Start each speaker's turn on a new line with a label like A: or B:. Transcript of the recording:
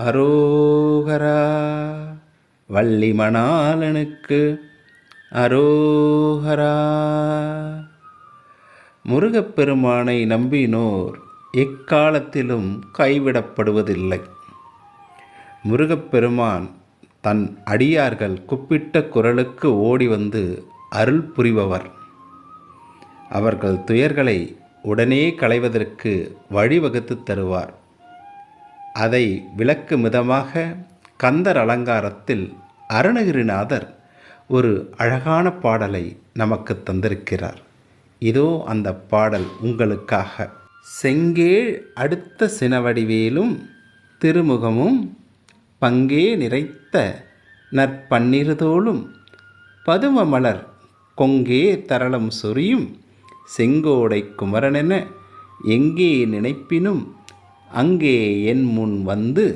A: அரோகரா வள்ளி மணாலனுக்கு அரோகரா. முருகப்பெருமானை நம்பினோர் எக்காலத்திலும் கைவிடப்படுவதில்லை. முருகப்பெருமான் தன் அடியார்கள் குப்பிட்ட குரலுக்கு ஓடி வந்து அருள் புரிபவர். அவர்கள் துயர்களை உடனே களைவதற்கு வழிவகுத்து தருவார். அதை விளக்கும் விதமாக கந்தர் அலங்காரத்தில் அருணகிரிநாதர் ஒரு அழகான பாடலை நமக்கு தந்திருக்கிறார். இதோ அந்த பாடல் உங்களுக்காக. செங்கேழ் அடுத்த சினவடிவேலும் திருமுகமும் பங்கே நிறைத்த நற்பன்னிருதோளும் பதுமமலர் கொங்கே தரளம் சொரியும் செங்கோடை குமரனென எங்கே நினைப்பினும் அங்கே என் முன் வந்து